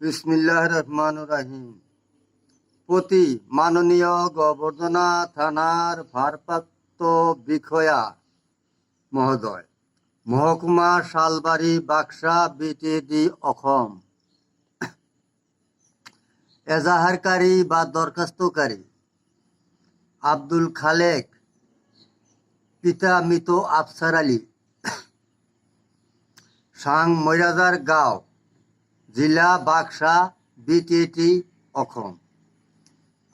বিসমিল্লাহ রহমান রাহিম। প্রতি মাননীয় গবর্ধনা থানার ভারপ্রাপ্ত বিষয়া মহোদয়, মহকুমা শালবাড়ি বাক্সা বিটিডি অসম এজাহারকারী বা দরখাস্তকারী, আব্দুল খালেক, পিতা মৃত আফসার আলী, সাং মৈরাজার গাঁও জেলা বাক্সা বিটিটি অসম।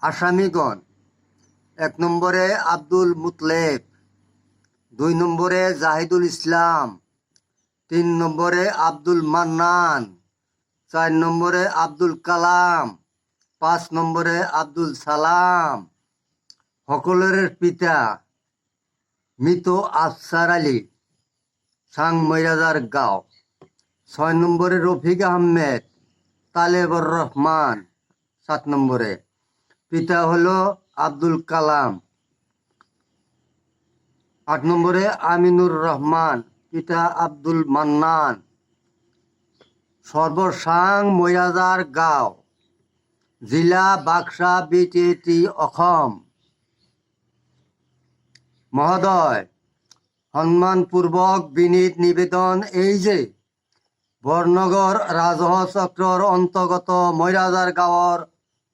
আসামিগণ, এক নম্বরে আব্দুল মুতলেব, দুই নম্বরে জাহিদুল ইসলাম, তিন নম্বরে আব্দুল মান্নান, চার নম্বরে আব্দুল কালাম, পাঁচ নম্বরে আব্দুল সালাম। সকলের পিতা মৃত আফসার আলী সাং মৈরাজার গাঁও। ছয় নম্বরে রফিক আহমেদ তালেবর রহমান, সাত নম্বরে। পিতা হলো আব্দুল কালাম। আট নম্বরে আমিনুর রহমান, পিতা আব্দুল মান্নান। সর্বসাং মৈরাজার গাঁও, জিলা বাক্সা বিটিটি অসম মহোদয় সন্মানপূর্বক বিনীত নিবেদন এই যে বৰনগৰ ৰাজহ চক্ৰৰ অন্তৰ্গত মৈৰাজাৰ গাঁৱৰ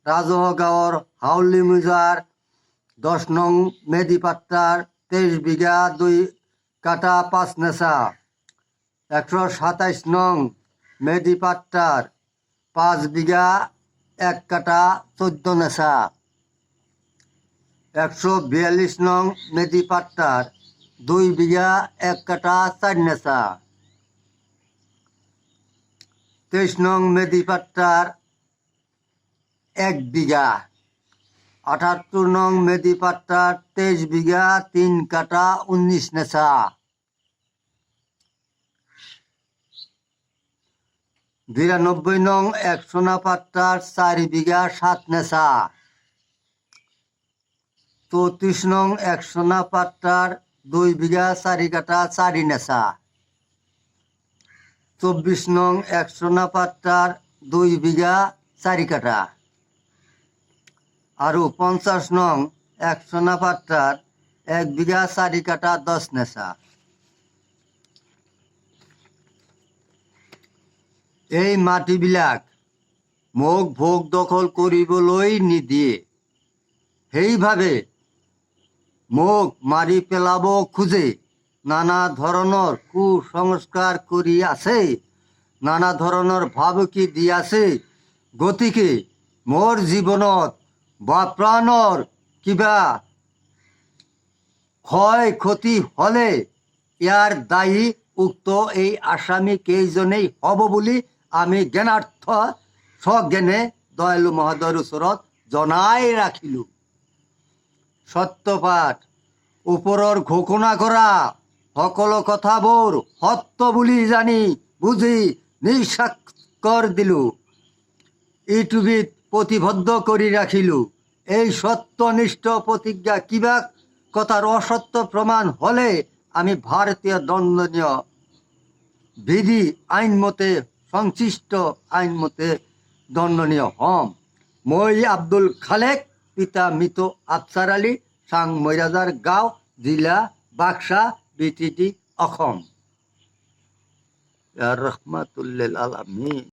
ৰাজহ গাঁৱৰ হাউলি মুজাৰ দহ নং মেদিপাট্টাৰ তেইছ বিঘা দুই কাটা পাঁচ নেচা। একশো সাতাইশ নং মেদিপাট্টার পাঁচ বিঘা এক কাটা চোদ্দ নেচা। একশো বিয়াল্লিশ নং মেদিপাট্টার দুই বিঘা এক কাটা চার নেচা। তেইশ নং মেদিপাট্টার এক বিঘা। আটাত্তর নং মেদিপাট্টার তেইশ বিঘা, তিন কাটা উনিশ নেশা। বিরানব্বই নং এক সোনাপাট্টার চার বিঘা, সাত নেশা। চৌত্রিশ নং এক সোনাপাট্টার দুই বিঘা, চারি কাটা, চারি নেশা। চব্বিশ নং এক সোনাপাট্টার দুই বিঘা চারি কাটা আৰু পঞ্চাশ নং এক সোনাপাট্টার এক বিঘা চাৰি কাটা দহ নেচা এই মাটিবিলাক মোক ভোগ দখল কৰিবলৈ নিদিয়ে। সেইভাৱে মোক মাৰি পেলাব খোজে। নানা কুসংস্কাৰ কৰি আছে নানা ধৰণৰ ভাবুকি দি আছে গতিকে মোৰ জীৱনত বা প্ৰাণৰ কিবা ক্ষয় ক্ষতি হ'লে ইয়াৰ দায়ী উক্ত এই আসামী কেইজনেই হ'ব বুলি আমি জ্ঞানাৰ্থ স্বজ্ঞানে দয়ালু মহোদয়ৰ ওচৰত জনাই ৰাখিলোঁ। সত্যপাঠ, ওপৰৰ ঘোষণা কৰা সকলো কথাবোৰ সত্য বুলি জানি বুজি নিস্বাক্ষৰ দিলোঁ। ইউটিউবত প্ৰতিবদ্ধ কৰি ৰাখিলোঁ। এই সত্যনিষ্ঠ প্ৰতিজ্ঞা কিবা কথাৰ অসত্য প্ৰমাণ হ'লে আমি ভাৰতীয় দণ্ডনীয় বিধি আইনমতে, সংশ্লিষ্ট আইনমতে দণ্ডনীয় হ'ম। মই আব্দুল খালেক, পিতা মৃত আফসার আলী সাং মৈৰাজাৰ গাঁও, জিলা, বাক্সা বিটিটি অসম। ৰহমাতুল্লিল আলামিন।